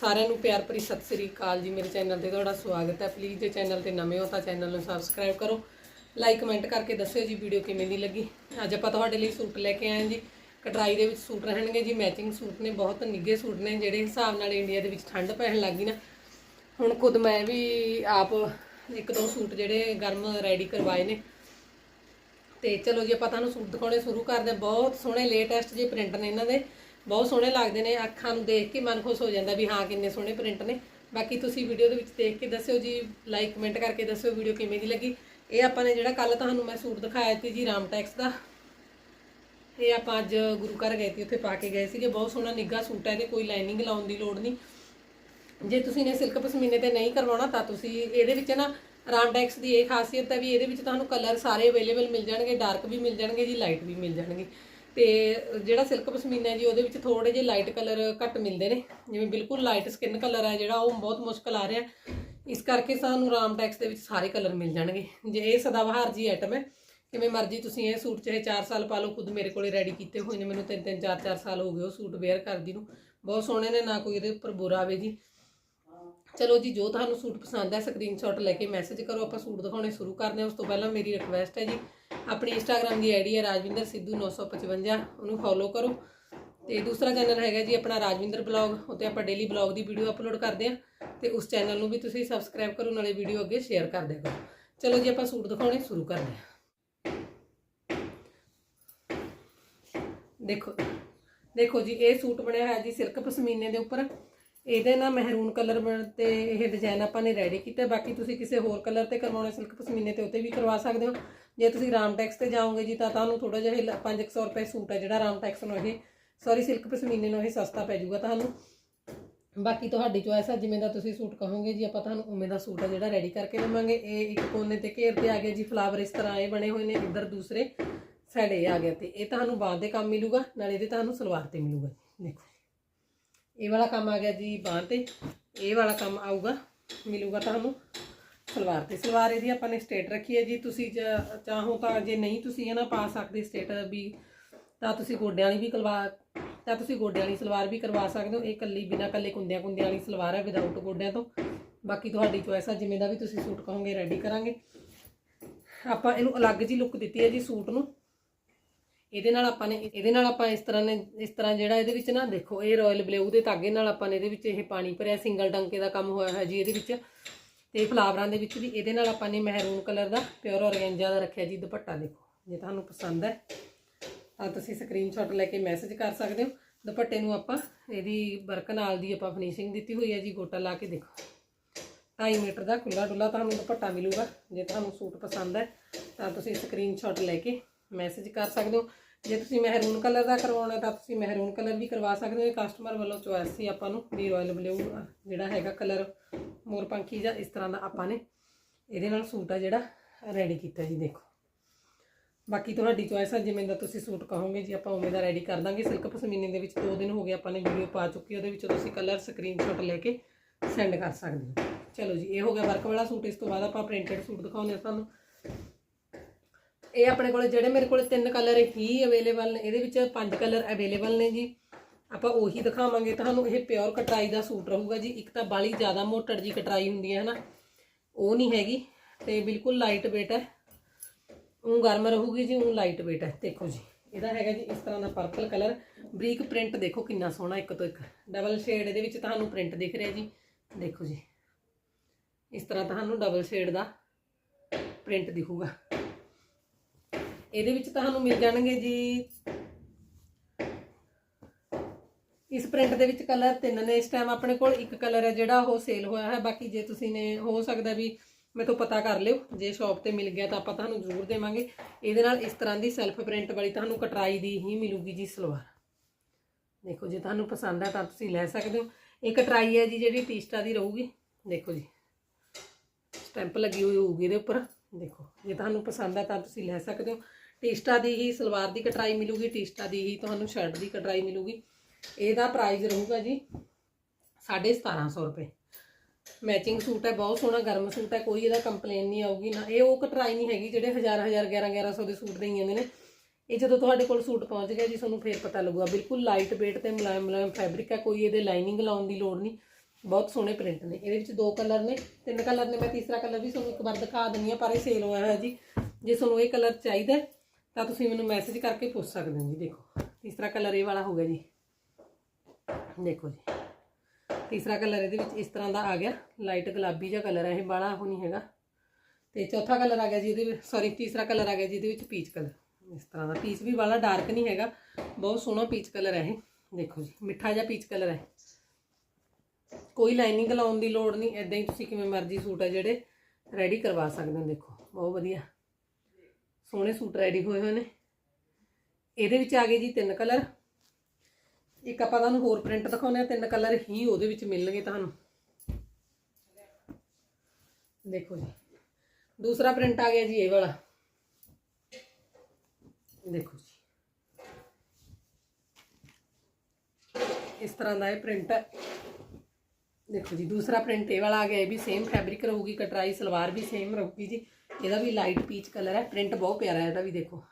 ਸਾਰਿਆਂ ਨੂੰ ਪਿਆਰ ਭਰੀ ਸਤਿ ਸ੍ਰੀ ਅਕਾਲ ਜੀ। ਮੇਰੇ ਚੈਨਲ ਤੇ ਤੁਹਾਡਾ ਸਵਾਗਤ ਹੈ। ਪਲੀਜ਼ ਜੇ ਚੈਨਲ ਤੇ ਨਵੇਂ ਹੋ ਤਾਂ ਚੈਨਲ ਨੂੰ ਸਬਸਕ੍ਰਾਈਬ ਕਰੋ। ਲਾਈਕ ਕਮੈਂਟ ਕਰਕੇ ਦੱਸਿਓ ਜੀ ਵੀਡੀਓ ਕਿਵੇਂ ਦੀ ਲੱਗੀ। ਅੱਜ ਆਪਾਂ ਤੁਹਾਡੇ ਲਈ ਸੂਟ ਲੈ ਕੇ ਆਏ ਹਾਂ ਜੀ। ਕਟਰਾਈ ਦੇ ਵਿੱਚ ਸੂਟ ਰਹਿਣਗੇ ਜੀ। ਮੈਚਿੰਗ ਸੂਟ ਨੇ, ਬਹੁਤ ਨਿੱਘੇ ਸੂਟ ਨੇ। ਜਿਹੜੇ ਹਿਸਾਬ ਨਾਲ ਇੰਡੀਆ ਦੇ ਵਿੱਚ ਠੰਡ ਪੈਣ ਲੱਗੀ ਨਾ। ਹੁਣ ਖੁਦ ਮੈਂ ਵੀ ਆਪ ਇੱਕ ਦੋ ਸੂਟ ਜਿਹੜੇ ਗਰਮ ਰੈਡੀ ਕਰਵਾਏ ਨੇ। ਤੇ ਚਲੋ ਜੀ, ਆਪਾਂ ਤੁਹਾਨੂੰ ਸੂਟ ਦਿਖਾਉਣੇ ਸ਼ੁਰੂ ਕਰਦੇ ਹਾਂ। ਬਹੁਤ ਸੋਹਣੇ ਲੇਟੈਸਟ ਜੇ ਪ੍ਰਿੰਟ ਨੇ ਇਹਨਾਂ ਦੇ। ਬਹੁਤ ਸੋਹਣੇ ਲੱਗਦੇ ਨੇ, ਅੱਖਾਂ ਨੂੰ ਦੇਖ ਕੇ ਮਨ ਖੁਸ਼ ਹੋ ਜਾਂਦਾ ਵੀ ਹਾਂ, ਕਿੰਨੇ ਸੋਹਣੇ ਪ੍ਰਿੰਟ ਨੇ। ਬਾਕੀ ਤੁਸੀਂ ਵੀਡੀਓ ਦੇ ਵਿੱਚ ਦੇਖ ਕੇ ਦੱਸਿਓ ਜੀ ਲਾਈਕ ਕਮੈਂਟ ਕਰਕੇ ਦੱਸਿਓ ਵੀਡੀਓ ਕਿਵੇਂ ਦੀ ਲੱਗੀ। ਇਹ ਆਪਾਂ ਨੇ ਜਿਹੜਾ ਕੱਲ ਤੁਹਾਨੂੰ ਮੈਂ ਸੂਟ ਦਿਖਾਇਆ ਸੀ ਜੀ, ਰਾਮ ਟੈਕਸ ਦਾ। ਇਹ ਆਪਾਂ ਅੱਜ ਗੁਰੂ ਘਰ ਗਏ ਸੀ, ਉੱਥੇ ਪਾ ਕੇ ਗਏ ਸੀਗੇ। ਬਹੁਤ ਸੋਹਣਾ ਨਿੱਘਾ ਸੂਟ ਹੈ ਤੇ ਕੋਈ ਲਾਈਨਿੰਗ ਲਾਉਣ ਦੀ ਲੋੜ ਨਹੀਂ। ਜੇ ਤੁਸੀਂ ਨੇ ਸਿਲਕ ਪਸ਼ਮੀਨੇ ਤੇ ਨਹੀਂ ਕਰਵਾਉਣਾ, ਤਾਂ ਤੁਸੀਂ ਇਹਦੇ ਵਿੱਚ ਨਾ ਰਾਮਟੈਕਸ ਦੀ ਇਹ ਖਾਸੀਅਤ ਹੈ ਵੀ ਇਹਦੇ ਵਿੱਚ ਤੁਹਾਨੂੰ ਕਲਰ ਸਾਰੇ ਅਵੇਲੇਬਲ ਮਿਲ ਜਾਣਗੇ ਡਾਰਕ ਵੀ ਮਿਲ ਜਾਣਗੇ ਜੀ ਲਾਈਟ ਵੀ ਮਿਲ ਜਾਣਗੇ। ਤੇ ਜਿਹੜਾ ਸਿਲਕ ਪਸ਼ਮੀਨਾ ਜੀ, ਉਹਦੇ ਵਿੱਚ ਥੋੜੇ ਜਿਹੇ ਲਾਈਟ ਕਲਰ ਘੱਟ ਮਿਲਦੇ ਨੇ। ਜਿਵੇਂ ਬਿਲਕੁਲ ਲਾਈਟ ਸਕਿਨ ਕਲਰ ਹੈ ਜਿਹੜਾ, ਉਹ ਬਹੁਤ ਮੁਸ਼ਕਲ ਆ ਰਿਹਾ। ਇਸ ਕਰਕੇ ਸਾਨੂੰ ਰਾਮ ਟੈਕਸ ਦੇ ਵਿੱਚ ਸਾਰੇ ਕਲਰ ਮਿਲ ਜਾਣਗੇ। ਜੇ ਇਹ ਸਦਾਬਹਾਰ ਜੀ ਆਈਟਮ ਹੈ, ਕਿਵੇਂ ਮਰਜ਼ੀ ਤੁਸੀਂ ਇਹ ਸੂਟ ਚਾਹੇ 4 ਸਾਲ ਪਾ ਲਓ, ਖੁਦ ਮੇਰੇ ਕੋਲੇ ਰੈਡੀ ਕੀਤੇ ਹੋਏ ਨੇ, ਮੈਨੂੰ 3 3 4 4 ਸਾਲ ਹੋ ਗਏ ਉਹ ਸੂਟ ਵੇਅਰ ਕਰਦੀ ਨੂੰ। ਬਹੁਤ ਸੋਹਣੇ ਨੇ, ਨਾ ਕੋਈ ਇਹਦੇ ਉੱਪਰ ਬੁਰਾ ਆਵੇ ਜੀ। ਚਲੋ ਜੀ, ਜੋ ਤੁਹਾਨੂੰ ਸੂਟ ਪਸੰਦ ਹੈ ਸਕਰੀਨਸ਼ਾਟ ਲੈ ਕੇ ਮੈਸੇਜ ਕਰੋ, ਆਪਾਂ ਸੂਟ ਦਿਖਾਉਣੇ ਸ਼ੁਰੂ ਕਰਦੇ ਹਾਂ। ਉਸ ਤੋਂ ਪਹਿਲਾਂ ਮੇਰੀ ਰਿਕੁਐਸਟ ਹੈ ਜੀ ਆਪਣੀ ਇੰਸਟਾਗ੍ਰam ਦੀ ਆਈਡੀ ਹੈ ਰਾਜਵਿੰਦਰ ਸਿੱਧੂ 955 ਉਹਨੂੰ ਫੋਲੋ ਕਰੋ। ਤੇ ਦੂਸਰਾ ਚੈਨਲ ਹੈਗਾ ਜੀ ਆਪਣਾ ਰਾਜਵਿੰਦਰ ਬਲੌਗ ਉੱਤੇ ਆਪਾਂ ਡੇਲੀ ਬਲੌਗ ਦੀ ਵੀਡੀਓ ਅਪਲੋਡ ਕਰਦੇ ਹਾਂ। ਤੇ ਉਸ ਚੈਨਲ ਨੂੰ ਵੀ ਤੁਸੀਂ ਸਬਸਕ੍ਰਾਈਬ ਕਰੋ, ਨਾਲੇ ਵੀਡੀਓ ਅੱਗੇ ਸ਼ੇਅਰ ਕਰ ਦਿਆ ਕਰੋ। ਚਲੋ ਜੀ, ਆਪਾਂ ਸੂਟ ਦਿਖਾਉਣੇ ਸ਼ੁਰੂ ਕਰਦੇ ਹਾਂ। ਦੇਖੋ ਦੇਖੋ ਜੀ, ਇਹ ਸੂਟ ਬਣਿਆ ਹੋਇਆ ਜੀ ਸਿਲਕ ਪਸ਼ਮੀਨੇ ਦੇ ਉੱਪਰ। ਇਹਦੇ ਨਾਲ ਮਹਿਰੂਨ ਕਲਰ ਤੇ ਇਹ ਡਿਜ਼ਾਈਨ ਆਪਾਂ ਨੇ ਰੈਡੀ ਕੀਤਾ। ਬਾਕੀ ਤੁਸੀਂ ਕਿਸੇ ਹੋਰ ਕਲਰ ਤੇ ਕਰਵਾਉਣਾ ਸਿਲਕ ਪਸ਼ਮੀਨੇ ਤੇ ਉੱਤੇ ਵੀ ਕਰਵਾ ਸਕਦੇ ਹੋ। ਜੇ ਤੁਸੀਂ ਰਾਮ ਟੈਕਸ ਤੇ ਜਾਓਗੇ ਜੀ, ਤਾਂ ਤੁਹਾਨੂੰ ਥੋੜਾ ਜਿਹਾ ਇਹ 500 ਰੁਪਏ ਸੂਟ ਹੈ ਜਿਹੜਾ ਰਾਮ ਟੈਕਸ ਨੂੰ ਇਹ ਸੌਰੀ ਸਿਲਕ ਪਸ਼ਮੀਨੇ ਨੂੰ ਇਹ ਸਸਤਾ ਪੈ ਜਾਊਗਾ ਤੁਹਾਨੂੰ। ਬਾਕੀ ਤੁਹਾਡੀ ਚੋਇਸ ਹੈ ਜਿਵੇਂ ਦਾ ਤੁਸੀਂ ਸੂਟ ਕਹੋਗੇ ਜੀ, ਆਪਾਂ ਤੁਹਾਨੂੰ ਉਵੇਂ ਦਾ ਸੂਟ ਹੈ ਜਿਹੜਾ ਰੈਡੀ ਕਰਕੇ ਦੇਵਾਂਗੇ। ਇਹ ਇੱਕ ਕੋਨੇ ਤੇ ਘੇਰ ਤੇ ਆ ਗਿਆ ਜੀ ਫਲਾਵਰ ਇਸ ਤਰ੍ਹਾਂ ਇਹ ਬਣੇ ਹੋਏ ਨੇ, ਇੱਧਰ ਦੂਸਰੇ ਸਾਈਡ ਇਹ ਆ ਗਿਆ ਤੇ ਇਹ ਤੁਹਾਨੂੰ ਬਾਂਹ ਦੇ ਕੰਮ ਮਿਲੂਗਾ, ਨਾਲੇ ਇਹਦੇ ਤੁਹਾਨੂੰ ਸਲਵਾਰ ਤੇ ਮਿਲੂਗਾ। ਦੇਖੋ। ਇਹ ਵਾਲਾ ਕੰਮ ਆ ਗਿਆ ਜੀ ਬਾਂਹ ਤੇ। ਇਹ ਵਾਲਾ ਕੰਮ ਆਊਗਾ, ਮਿਲੂਗਾ ਤੁਹਾਨੂੰ ਸਲਵਾਰ ਤੇ। ਸਲਵਾਰ ਇਹਦੀ ਆਪਾਂ ਨੇ ਸਟੇਟ ਰੱਖੀ ਹੈ ਜੀ। ਤੁਸੀਂ ਚ- ਚਾਹੋ ਤਾਂ ਜੇ ਨਹੀਂ ਤੁਸੀਂ ਇਹ ਨਾ ਪਾ ਸਕਦੇ ਸਟੇਟ ਵੀ, ਤਾਂ ਤੁਸੀਂ ਗੋਡਿਆਂ ਵਾਲੀ ਵੀ ਕਰਵਾ ਤਾਂ ਤੁਸੀਂ ਗੋਡਿਆਂ ਵਾਲੀ ਸਲਵਾਰ ਵੀ ਕਰਵਾ ਸਕਦੇ ਹੋ। ਇਹ ਕੱਲੀ ਬਿਨਾ ਕੱਲੇ ਕੁੰਦਿਆਂ ਕੁੰਦਿਆਂ ਵਾਲੀ ਸਲਵਾਰ ਹੈ ਵਿਦਆਊਟ ਗੋਡਿਆਂ ਤੋਂ। ਬਾਕੀ ਤੁਹਾਡੀ ਚੋਇਸ ਹੈ ਜਿਵੇਂ ਦਾ ਵੀ ਤੁਸੀਂ ਸੂਟ ਕਹੋਗੇ ਰੈਡੀ ਕਰਾਂਗੇ। ਆਪਾਂ ਇਹਨੂੰ ਅਲੱਗ ਜੀ ਲੁੱਕ ਦਿੱਤੀ ਹੈ ਜੀ ਸੂਟ ਨੂੰ। ਇਹਦੇ ਨਾਲ ਆਪਾਂ ਨੇ, ਇਹਦੇ ਨਾਲ ਆਪਾਂ ਇਸ ਤਰ੍ਹਾਂ ਨੇ, ਇਸ ਤਰ੍ਹਾਂ ਜਿਹੜਾ ਇਹਦੇ ਵਿੱਚ ਨਾ ਦੇਖੋ, ਇਹ ਰਾਇਲ ਬਲੂ ਦੇ ਧਾਗੇ ਨਾਲ ਆਪਾਂ ਨੇ ਇਹਦੇ ਵਿੱਚ ਇਹ ਪਾਣੀ ਭਰਿਆ ਸਿੰਗਲ ਡੰਕੇ ਦਾ ਕੰਮ ਹੋਇਆ ਹੈ ਜੀ ਇਹਦੇ ਵਿੱਚ। ਤੇ ਫਲਾਵਰਾਂ ਦੇ ਵਿੱਚ ਵੀ ਇਹਦੇ ਨਾਲ ਆਪਾਂ ਨੇ ਮਹਿਰੂਨ ਕਲਰ ਦਾ ਪਿਓਰ ਔਰਗੈਂਜਾ ਦਾ ਰੱਖਿਆ ਜੀ ਦੁਪੱਟਾ ਦੇਖੋ, ਜੇ ਤੁਹਾਨੂੰ ਪਸੰਦ ਹੈ, ਤਾਂ ਤੁਸੀਂ ਸਕਰੀਨਸ਼ਾਟ ਲੈ ਕੇ ਮੈਸੇਜ ਕਰ ਸਕਦੇ ਹੋ। ਦੁਪੱਟੇ ਨੂੰ ਆਪਾਂ ਇਹਦੀ ਵਰਕ ਨਾਲ ਦੀ ਆਪਾਂ ਫਿਨਿਸ਼ਿੰਗ ਦਿੱਤੀ ਹੋਈ ਹੈ ਜੀ, ਗੋਟਾ ਲਾ ਕੇ ਦੇਖੋ। 2.5 ਮੀਟਰ ਦਾ ਖੁੱਲਾ ਡੁੱਲਾ ਤੁਹਾਨੂੰ ਦੁਪੱਟਾ ਮਿਲੂਗਾ, ਜੇ ਤੁਹਾਨੂੰ ਸੂਟ ਪਸੰਦ ਹੈ, ਤਾਂ ਤੁਸੀਂ ਸਕਰੀਨਸ਼ਾਟ ਲੈ ਕੇ ਮੈਸੇਜ ਕਰ ਸਕਦੇ ਹੋ। ਜੇ ਤੁਸੀਂ ਮਹਿਰੂਨ ਕਲਰ ਦਾ ਕਰਵਾਉਣਾ ਤਾਂ ਤੁਸੀਂ ਮਹਿਰੂਨ ਕਲਰ ਵੀ ਕਰਵਾ ਸਕਦੇ ਹੋ। ਇਹ ਕਸਟਮਰ ਵੱਲੋਂ ਚੋਇਸ ਸੀ ਆਪਾਂ ਨੂੰ ਵੀ ਰਾਇਲ ਬਲੂ ਜਿਹੜਾ ਹੈਗਾ ਕਲਰ ਮੋਰਪੰਖੀ ਜਾਂ ਇਸ ਤਰ੍ਹਾਂ ਦਾ ਆਪਾਂ ਨੇ। ਇਹਦੇ ਨਾਲ ਸੂਟ ਆ ਜਿਹੜਾ ਰੈਡੀ ਕੀਤਾ ਜੀ, ਦੇਖੋ। ਬਾਕੀ ਤੁਹਾਡੀ ਚੋਇਸ ਆ, ਜਿਵੇਂ ਦਾ ਤੁਸੀਂ ਸੂਟ ਕਹੋਗੇ, ਜੀ ਆਪਾਂ ਉਵੇਂ ਦਾ ਰੈਡੀ ਕਰ ਦਾਂਗੇ। ਸਿਲਕ ਪਸ਼ਮੀਨੇ ਦੇ ਵਿੱਚ 2 ਦਿਨ ਹੋ ਗਏ ਆਪਾਂ ਨੇ ਵੀਡੀਓ ਪਾ ਚੁੱਕੀ ਉਹਦੇ ਵਿੱਚ ਤੁਸੀਂ ਕਲਰ ਸਕਰੀਨਸ਼ਾਟ ਲੈ ਕੇ ਸੈਂਡ ਕਰ ਸਕਦੇ ਹੋ। ਚਲੋ ਜੀ, ਇਹ ਹੋ ਗਿਆ ਵਰਕ ਵਾਲਾ ਸੂਟ। ਇਸ ਤੋਂ ਬਾਅਦ ਆਪਾਂ ਪ੍ਰਿੰਟਡ ਸੂਟ ਦਿਖਾਉਂਦੇ ਹਾਂ ਤੁਹਾਨੂੰ। ਇਹ ਆਪਣੇ ਕੋਲ ਜਿਹੜੇ ਮੇਰੇ ਕੋਲ ਤਿੰਨ ਕਲਰ ਹੀ ਅਵੇਲੇਬਲ ਨੇ, ਇਹਦੇ ਵਿੱਚ ਪੰਜ ਕਲਰ ਅਵੇਲੇਬਲ ਨੇ ਜੀ। ਆਪਾਂ ਉਹੀ ਦਿਖਾਵਾਂਗੇ ਤੁਹਾਨੂੰ, ਇਹ ਪਿਓਰ ਕਟਰਾਈ ਦਾ ਸੂਟ ਰਹੂਗਾ ਜੀ। ਇੱਕ ਤਾਂ ਬਾਲੀ ਜ਼ਿਆਦਾ ਮੋਟੜ ਜੀ ਕਟਰਾਈ ਹੁੰਦੀ ਹੈ, ਹਨਾ? ਉਹ ਨਹੀਂ ਹੈਗੀ ਤੇ ਬਿਲਕੁਲ ਲਾਈਟ ਵੇਟ ਹੈ। ਉਹ ਗਰਮ ਰਹੂਗੀ ਜੀ ਉਹ ਲਾਈਟ ਵੇਟ ਹੈ। ਦੇਖੋ ਜੀ, ਇਹਦਾ ਹੈਗਾ ਜੀ ਇਸ ਤਰ੍ਹਾਂ ਦਾ ਪਰਪਲ ਕਲਰ ਬਰੀਕ ਪ੍ਰਿੰਟ ਦੇਖੋ ਕਿੰਨਾ ਸੋਹਣਾ ਇੱਕ ਤੋਂ ਇੱਕ। ਡਬਲ ਸ਼ੇਡ ਇਹਦੇ ਵਿੱਚ ਤੁਹਾਨੂੰ ਪ੍ਰਿੰਟ ਦਿਖ ਰਿਹਾ ਜੀ। ਦੇਖੋ ਜੀ, ਇਸ ਤਰ੍ਹਾਂ ਤੁਹਾਨੂੰ ਡਬਲ ਸ਼ੇਡ ਦਾ ਪ੍ਰਿੰਟ ਦਿਖੂਗਾ। ਇਹਦੇ ਵਿੱਚ ਤੁਹਾਨੂੰ ਮਿਲ ਜਾਣਗੇ ਜੀ। ਇਸ ਪ੍ਰਿੰਟ ਦੇ ਵਿੱਚ ਕਲਰ ਤਿੰਨ ਨੇ। ਇਸ ਟਾਈਮ ਆਪਣੇ ਕੋਲ ਇੱਕ ਕਲਰ ਹੈ ਜਿਹੜਾ ਉਹ ਸੇਲ ਹੋਇਆ ਹੈ। ਬਾਕੀ ਜੇ ਤੁਸੀਂ ਨੇ ਹੋ ਸਕਦਾ ਵੀ ਮੇਰੇ ਤੋਂ ਪਤਾ ਕਰ ਲਿਓ। ਜੇ ਸ਼ਾਪ ਤੇ ਮਿਲ ਗਿਆ ਤਾਂ ਆਪਾਂ ਤੁਹਾਨੂੰ ਜ਼ਰੂਰ ਦੇਵਾਂਗੇ। ਇਹਦੇ ਨਾਲ ਇਸ ਤਰ੍ਹਾਂ ਦੀ ਸੈਲਫ ਪ੍ਰਿੰਟ ਵਾਲੀ ਤੁਹਾਨੂੰ ਕਟਰਾਈ ਦੀ ਹੀ ਮਿਲੂਗੀ ਜੀ ਸਲਵਾਰ। ਦੇਖੋ ਜੇ ਤੁਹਾਨੂੰ ਪਸੰਦ ਹੈ ਤਾਂ ਤੁਸੀਂ ਲੈ ਸਕਦੇ ਹੋ। ਇਹ ਕਟਰਾਈ ਹੈ ਜੀ ਜਿਹੜੀ ਟੀਸਟਾ ਦੀ ਰਹੂਗੀ। ਦੇਖੋ ਜੀ। ਸਟੈਂਪ ਲੱਗੀ ਹੋਈ ਹੋਊਗੀ ਇਹਦੇ ਉੱਪਰ। ਦੇਖੋ, ਜੇ ਤੁਹਾਨੂੰ ਪਸੰਦ ਹੈ ਤਾਂ ਤੁਸੀਂ ਲੈ ਸਕਦੇ ਹੋ। ਟੀਸਟਾ ਦੀ ਹੀ ਸਲਵਾਰ ਦੀ ਕਟਰਾਈ ਮਿਲੂਗੀ, ਟੀਸਟਾ ਦੀ ਹੀ ਤੁਹਾਨੂੰ ਸ਼ਰਟ ਦੀ ਕਟਰਾਈ ਮਿਲੂਗੀ। ਇਹਦਾ ਪ੍ਰਾਈਸ ਰਹੂਗਾ ਜੀ 1750 ਰੁਪਏ। ਮੈਚਿੰਗ ਸੂਟ ਹੈ, ਬਹੁਤ ਸੋਹਣਾ ਗਰਮ ਸੂਟ ਹੈ, ਕੋਈ ਇਹਦਾ ਕੰਪਲੇਨ ਨਹੀਂ ਆਊਗੀ, ਨਾ ਇਹ ਉਹ ਕਟਰਾਈ ਨਹੀਂ ਹੈਗੀ ਜਿਹੜੇ ਹਜ਼ਾਰ ਹਜ਼ਾਰ 11 1100 ਦੇ ਸੂਟ ਦੇਈ ਜਾਂਦੇ ਨੇ। ਇਹ ਜਦੋਂ ਤੁਹਾਡੇ ਕੋਲ ਸੂਟ ਪਹੁੰਚ ਗਿਆ ਜੀ, ਤੁਹਾਨੂੰ ਫੇਰ ਪਤਾ ਲੱਗੂਗਾ। ਬਿਲਕੁਲ ਲਾਈਟ weight ਤੇ ਮੁਲਾਇਮ ਮੁਲਾਇਮ ਫੈਬਰਿਕ ਹੈ, ਕੋਈ ਇਹਦੇ ਲਾਈਨਿੰਗ ਲਾਉਣ ਦੀ ਲੋੜ ਨਹੀਂ। ਬਹੁਤ ਸੋਹਣੇ ਪ੍ਰਿੰਟ ਨੇ। ਇਹਦੇ ਵਿੱਚ ਦੋ ਕਲਰ ਨੇ, ਤਿੰਨ ਕਲਰ ਨੇ, ਮੈਂ ਤੀਸਰਾ ਕਲਰ ਵੀ ਤੁਹਾਨੂੰ ਇੱਕ ਵਾਰ ਦਿਖਾ ਦਿੰਨੀ ਆ ਪਰ ਇਹ ਸੇਲ ਹੋਇਆ ਹੋਇਆ ਜੀ। ਜੇ ਤੁਹਾਨੂੰ ਇਹ ਕਲਰ ਚਾਹੀਦਾ ਤਾਂ ਤੁਸੀਂ ਮੈਨੂੰ ਮੈਸੇਜ ਕਰਕੇ ਪੁੱਛ ਸਕਦੇ ਹੋ ਜੀ, ਦੇਖੋ। ਤੀਸਰਾ ਕਲਰ ਇਹ ਵਾਲਾ ਹੋ ਗਿਆ ਜੀ। ਦੇਖੋ ਜੀ। ਤੀਸਰਾ ਕਲਰ ਇਹਦੇ ਵਿੱਚ ਇਸ ਤਰ੍ਹਾਂ ਦਾ ਆ ਗਿਆ। ਲਾਈਟ ਗੁਲਾਬੀ ਜਿਹਾ ਕਲਰ ਹੈ ਇਹ ਬਾਲਾ ਉਹ ਨਹੀਂ ਹੈਗਾ। ਤੇ ਚੌਥਾ ਕਲਰ ਆ ਗਿਆ ਜੀ ਇਹਦੇ ਵਿੱਚ ਸੌਰੀ ਤੀਸਰਾ ਕਲਰ ਆ ਗਿਆ ਜੀ ਇਹਦੇ ਵਿੱਚ ਪੀਚ ਕਲਰ ਇਸ ਤਰ੍ਹਾਂ ਦਾ। ਪੀਚ ਵੀ ਵਾਲਾ ਡਾਰਕ ਨਹੀਂ ਹੈਗਾ। ਬਹੁਤ ਸੋਹਣਾ ਪੀਚ ਕਲਰ ਹੈ ਇਹ। ਦੇਖੋ ਜੀ, ਮਿੱਠਾ ਜਿਹਾ ਪੀਚ ਕਲਰ ਹੈ ਕੋਈ ਲਾਈਨਿੰਗ ਲਾਉਣ ਦੀ ਲੋੜ ਨਹੀਂ। ਐਦਾਂ ਹੀ ਤੁਸੀਂ ਕਿਵੇਂ ਮਰਜ਼ੀ ਸੂਟ ਹੈ ਜਿਹੜੇ ਰੈਡੀ ਕਰਵਾ ਸਕਦੇ ਹੋ, ਦੇਖੋ। ਬਹੁਤ ਵਧੀਆ। ਸੋਹਣੇ ਸੂਟ ਰੈਡੀ ਹੋਏ ਹੋਏ ਨੇ। ਇਹਦੇ ਵਿੱਚ ਆ ਗਏ ਜੀ ਤਿੰਨ ਕਲਰ ਇੱਕ ਆਪਾਂ ਤੁਹਾਨੂੰ ਹੋਰ ਪ੍ਰਿੰਟ ਦਿਖਾਉਂਦੇ ਆ ਤਿੰਨ ਕਲਰ ਹੀ ਉਹਦੇ ਵਿੱਚ ਮਿਲਣਗੇ ਤੁਹਾਨੂੰ। ਦੇਖੋ ਜੀ। ਦੂਸਰਾ ਪ੍ਰਿੰਟ ਆ ਗਿਆ ਜੀ ਇਹ ਵਾਲਾ। ਦੇਖੋ ਜੀ। ਇਸ ਤਰ੍ਹਾਂ ਦਾ ਇਹ ਪ੍ਰਿੰਟ ਹੈ। ਦੇਖੋ ਜੀ, ਦੂਸਰਾ ਪ੍ਰਿੰਟ ਇਹ ਵਾਲਾ ਆ ਗਿਆ, ਇਹ ਵੀ ਸੇਮ ਫੈਬਰਿਕ ਰਹੂਗੀ, ਕਟਰਾਈ ਸਲਵਾਰ ਵੀ ਸੇਮ ਰਹੂਗੀ ਜੀ। ਇਹਦਾ ਵੀ ਲਾਈਟ ਪੀਚ ਕਲਰ ਹੈ ਪ੍ਰਿੰਟ ਬਹੁਤ ਪਿਆਰਾ ਹੈ ਇਹਦਾ ਵੀ ਦੇਖੋ।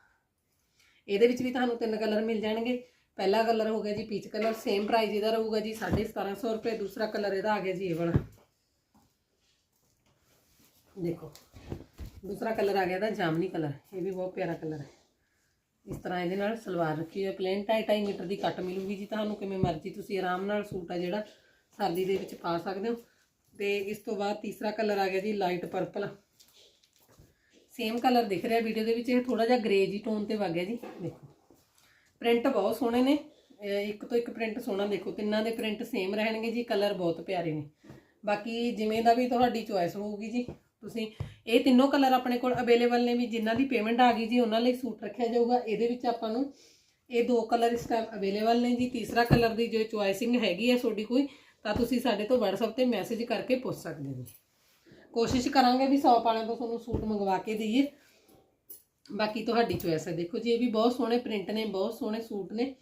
ਇਹਦੇ ਵਿੱਚ ਵੀ ਤੁਹਾਨੂੰ ਤਿੰਨ ਕਲਰ ਮਿਲ ਜਾਣਗੇ। ਪਹਿਲਾ ਕਲਰ ਹੋ ਗਿਆ ਜੀ ਪੀਚ ਕਲਰ ਸੇਮ ਪ੍ਰਾਈਸ ਇਹਦਾ ਰਹੂਗਾ ਜੀ 1750 ਰੁਪਏ, ਦੂਸਰਾ ਕਲਰ ਇਹਦਾ ਆ ਗਿਆ ਜੀ ਇਹ ਵਾਲਾ। ਦੇਖੋ, ਦੂਸਰਾ ਕਲਰ ਆ ਗਿਆ ਇਹਦਾ ਜਾਮਨੀ ਕਲਰ ਇਹ ਵੀ ਬਹੁਤ ਪਿਆਰਾ ਕਲਰ ਹੈ। ਇਸ ਤਰ੍ਹਾਂ ਇਹਦੇ ਨਾਲ ਸਲਵਾਰ ਰੱਖੀ ਹੋਈ ਹੈ ਪਲੇਨ 2.5 ਮੀਟਰ ਦੀ ਕੱਟ ਮਿਲੂਗੀ ਜੀ ਤੁਹਾਨੂੰ, ਕਿਵੇਂ ਮਰਜ਼ੀ ਤੁਸੀਂ ਆਰਾਮ ਨਾਲ ਸੂਟ ਆ ਜਿਹੜਾ ਸਰਦੀ ਦੇ ਵਿੱਚ ਪਾ ਸਕਦੇ ਹੋ। ਤੇ ਇਸ ਤੋਂ ਬਾਅਦ ਤੀਸਰਾ ਕਲਰ ਆ ਗਿਆ ਜੀ ਲਾਈਟ ਪਰਪਲ ਸੇਮ ਕਲਰ ਦਿਖ ਰਿਹਾ ਵੀਡੀਓ ਦੇ ਵਿੱਚ, ਇਹ ਥੋੜਾ ਜਿਹਾ ਗ੍ਰੇ ਜੀ ਟੋਨ ਤੇ ਵਗ ਗਿਆ ਜੀ, ਦੇਖੋ। ਪ੍ਰਿੰਟ ਬਹੁਤ ਸੋਹਣੇ ਨੇ ਇੱਕ ਤੋਂ ਇੱਕ ਪ੍ਰਿੰਟ ਸੋਹਣਾ ਦੇਖੋ, ਤਿੰਨਾਂ ਦੇ ਪ੍ਰਿੰਟ ਸੇਮ ਰਹਿਣਗੇ ਜੀ, ਕਲਰ ਬਹੁਤ ਪਿਆਰੇ ਨੇ। ਬਾਕੀ ਜਿਵੇਂ ਦਾ ਵੀ ਤੁਹਾਡੀ ਚੋਇਸ ਹੋਊਗੀ ਜੀ, ਤੁਸੀਂ ਇਹ ਤਿੰਨੋਂ ਕਲਰ ਆਪਣੇ ਕੋਲ ਅਵੇਲੇਬਲ ਨੇ ਵੀ, ਜਿਨ੍ਹਾਂ ਦੀ ਪੇਮੈਂਟ ਆ ਗਈ ਜੀ, ਉਹਨਾਂ ਲਈ ਸੂਟ ਰੱਖਿਆ ਜਾਊਗਾ। ਇਹਦੇ ਵਿੱਚ ਆਪਾਂ ਨੂੰ ਇਹ ਦੋ ਕਲਰ ਇਸ ਟਾਈਮ ਅਵੇਲੇਬਲ ਨੇ ਜੀ, ਤੀਸਰਾ ਕਲਰ ਦੀ ਜੋ ਚੁਆਇਸਿੰਗ ਹੈਗੀ ਹੈ ਤੁਹਾਡੀ ਕੋਈ, ਤਾਂ ਤੁਸੀਂ ਸਾਡੇ ਤੋਂ WhatsApp ਤੇ ਮੈਸੇਜ ਕਰਕੇ ਪੁੱਛ ਸਕਦੇ ਹੋ ਜੀ। ਕੋਸ਼ਿਸ਼ ਕਰਾਂਗੇ ਵੀ 100 ਵਾਲਿਆਂ ਤੋਂ ਤੁਹਾਨੂੰ ਸੂਟ ਮੰਗਵਾ ਕੇ ਦਈਏ। ਬਾਕੀ ਤੁਹਾਡੀ ਚੋਇਸ ਹੈ। ਦੇਖੋ ਜੀ, ਇਹ ਵੀ ਬਹੁਤ ਸੋਹਣੇ ਪ੍ਰਿੰਟ ਨੇ, ਬਹੁਤ ਸੋਹਣੇ ਸੂਟ ਨੇ।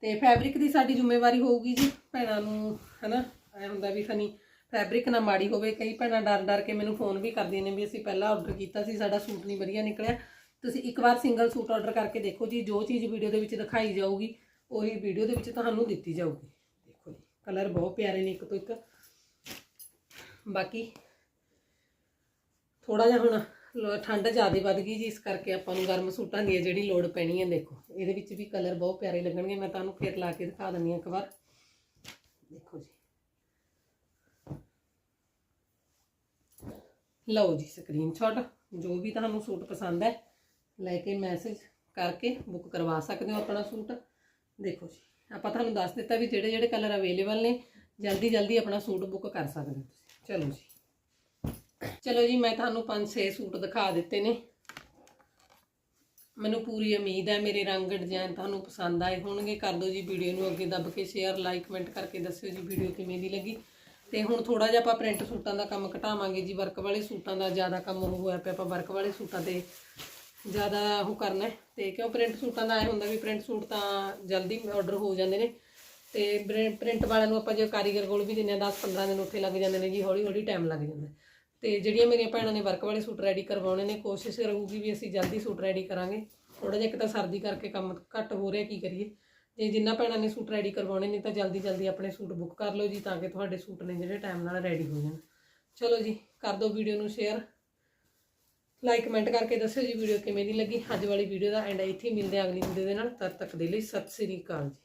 ਤੇ ਫੈਬਰਿਕ ਦੀ ਸਾਡੀ ਜ਼ਿੰਮੇਵਾਰੀ ਹੋਊਗੀ ਜੀ। ਭੈਣਾਂ ਨੂੰ, ਹਨਾ, ਐ ਹੁੰਦਾ ਵੀ ਫਨੀ ਫੈਬਰਿਕ ਨਾ ਮਾੜੀ ਹੋਵੇ। ਕਈ ਭੈਣਾਂ ਡਰ ਡਰ ਕੇ ਮੈਨੂੰ ਫੋਨ ਵੀ ਕਰਦੀਆਂ ਨੇ ਵੀ ਅਸੀਂ ਪਹਿਲਾਂ ਆਰਡਰ ਕੀਤਾ ਸੀ, ਸਾਡਾ ਸੂਟ ਨਹੀਂ ਵਧੀਆ ਨਿਕਲਿਆ। ਤੁਸੀਂ ਇੱਕ ਵਾਰ ਸਿੰਗਲ ਸੂਟ ਆਰਡਰ ਕਰਕੇ ਦੇਖੋ ਜੀ, ਜੋ ਚੀਜ਼ ਵੀਡੀਓ ਦੇ ਵਿੱਚ ਦਿਖਾਈ ਜਾਊਗੀ, ਉਹੀ ਵੀਡੀਓ ਦੇ ਵਿੱਚ ਤੁਹਾਨੂੰ ਦਿੱਤੀ ਜਾਊਗੀ। ਦੇਖੋ ਜੀ ਕਲਰ ਬਹੁਤ ਪਿਆਰੇ ਨੇ ਇੱਕ ਤੋਂ ਇੱਕ। ਬਾਕੀ ਥੋੜਾ ਜਿਹਾ ਹੁਣ ਲ, ਠੰਡ ਜ਼ਿਆਦਾ ਵੱਧ ਗਈ ਜੀ, ਇਸ ਕਰਕੇ ਆਪਾਂ ਨੂੰ ਗਰਮ ਸੂਟਾਂ ਦੀ ਹੈ ਜਿਹੜੀ ਲੋੜ ਪੈਣੀ ਹੈ ਦੇਖੋ। ਇਹਦੇ ਵਿੱਚ ਵੀ ਕਲਰ ਬਹੁਤ ਪਿਆਰੇ ਲੱਗਣਗੇ, ਮੈਂ ਤੁਹਾਨੂੰ ਫੇਰ ਲਾ ਕੇ ਦਿਖਾ ਦਿੰਦੀ ਹਾਂ ਇੱਕ ਵਾਰ। ਦੇਖੋ ਜੀ। ਲਓ ਜੀ ਸਕਰੀਨਸ਼ਾਟ ਜੋ ਵੀ ਤੁਹਾਨੂੰ ਸੂਟ ਪਸੰਦ ਹੈ, ਲੈ ਕੇ ਮੈਸੇਜ ਕਰਕੇ ਬੁੱਕ ਕਰਵਾ ਸਕਦੇ ਹੋ ਆਪਣਾ ਸੂਟ। ਦੇਖੋ ਜੀ, ਆਪਾਂ ਤੁਹਾਨੂੰ ਦੱਸ ਦਿੱਤਾ ਵੀ ਜਿਹੜੇ ਜਿਹੜੇ ਕਲਰ ਅਵੇਲੇਬਲ ਨੇ ਜਲਦੀ ਜਲਦੀ ਆਪਣਾ ਸੂਟ ਬੁੱਕ ਕਰ ਸਕਦੇ ਹੋ ਤੁਸੀਂ। ਚਲੋ ਜੀ। ਚਲੋ ਜੀ, ਮੈਂ ਤੁਹਾਨੂੰ 5-6 ਸੂਟ ਦਿਖਾ ਦਿੱਤੇ ਨੇ। ਮੈਨੂੰ ਪੂਰੀ ਉਮੀਦ ਹੈ ਮੇਰੇ ਰੰਗ ਡਿਜ਼ਾਈਨ ਤੁਹਾਨੂੰ ਪਸੰਦ ਆਏ ਹੋਣਗੇ। ਕਰ ਦਿਓ ਜੀ ਵੀਡੀਓ ਨੂੰ ਅੱਗੇ ਦੱਬ ਕੇ ਸ਼ੇਅਰ ਲਾਈਕ ਕਮੈਂਟ ਕਰਕੇ ਦੱਸਿਓ ਜੀ ਵੀਡੀਓ ਕਿਵੇਂ ਦੀ ਲੱਗੀ। ਤੇ ਹੁਣ ਥੋੜਾ ਜਿਹਾ ਆਪਾਂ ਪ੍ਰਿੰਟ ਸੂਟਾਂ ਦਾ ਕੰਮ ਘਟਾਵਾਂਗੇ ਜੀ। ਵਰਕ ਵਾਲੇ ਸੂਟਾਂ ਦਾ ਜ਼ਿਆਦਾ ਕੰਮ ਉਹ ਹੋਇਆ ਪਿਆ, ਆਪਾਂ ਵਰਕ ਵਾਲੇ ਸੂਟਾਂ ਤੇ ਜ਼ਿਆਦਾ ਉਹ ਕਰਨਾ ਹੈ। ਤੇ ਕਿਉਂ ਪ੍ਰਿੰਟ ਸੂਟਾਂ ਦਾ ਐ ਹੁੰਦਾ ਵੀ ਪ੍ਰਿੰਟ ਸੂਟ ਤਾਂ ਜਲਦੀ ਆਰਡਰ ਹੋ ਜਾਂਦੇ ਨੇ। ਤੇ ਪ੍ਰਿੰਟ ਵਾਲਿਆਂ ਨੂੰ ਆਪਾਂ ਜੇ ਕਾਰੀਗਰ ਕੋਲ ਵੀ ਦਿੰਦੇ ਆ 10-15 ਦਿਨ ਉੱਥੇ ਲੱਗ ਜਾਂਦੇ ਨੇ ਜੀ ਹੌਲੀ ਹੌਲੀ ਟਾਈਮ ਲੱਗ ਜਾਂਦਾ। ਤੇ ਜਿਹੜੀਆਂ ਮੇਰੀਆਂ ਭੈਣਾਂ ਨੇ ਵਰਕ ਵਾਲੇ ਸੂਟ ਰੈਡੀ ਕਰਵਾਉਣੇ ਨੇ, ਕੋਸ਼ਿਸ਼ ਰਹੂਗੀ ਵੀ ਅਸੀਂ ਜਲਦੀ ਸੂਟ ਰੈਡੀ ਕਰਾਂਗੇ। ਥੋੜਾ ਜਿਹਾ ਇੱਕ ਤਾਂ ਸਰਦੀ ਕਰਕੇ ਕੰਮ ਘੱਟ ਹੋ ਰਿਹਾ, ਕੀ ਕਰੀਏ? ਜੇ ਜਿੰਨਾ ਭੈਣਾਂ ਨੇ ਸੂਟ ਰੈਡੀ ਕਰਵਾਉਣੇ ਨੇ ਤਾਂ ਜਲਦੀ ਜਲਦੀ ਆਪਣੇ ਸੂਟ ਬੁੱਕ ਕਰ ਲਓ ਜੀ, ਤਾਂ ਕਿ ਤੁਹਾਡੇ ਸੂਟ ਨੇ ਜਿਹੜੇ ਟਾਈਮ ਨਾਲ ਰੈਡੀ ਹੋ ਜਾਣ। ਚਲੋ ਜੀ, ਕਰ ਦਿਓ ਵੀਡੀਓ ਨੂੰ ਸ਼ੇਅਰ ਲਾਈਕ ਕਮੈਂਟ ਕਰਕੇ ਦੱਸਿਓ ਜੀ ਵੀਡੀਓ ਕਿਵੇਂ ਦੀ ਲੱਗੀ। ਅੱਜ ਵਾਲੀ ਵੀਡੀਓ ਦਾ ਐਂਡ ਇੱਥੇ ਹੀ ਮਿਲਦੇ ਹਾਂ ਅਗਲੀ ਵੀਡੀਓ ਦੇ ਨਾਲ। ਤਦ ਤੱਕ ਦੇ ਲਈ ਸਤਿ ਸ੍ਰੀ ਅਕਾਲ ਜੀ।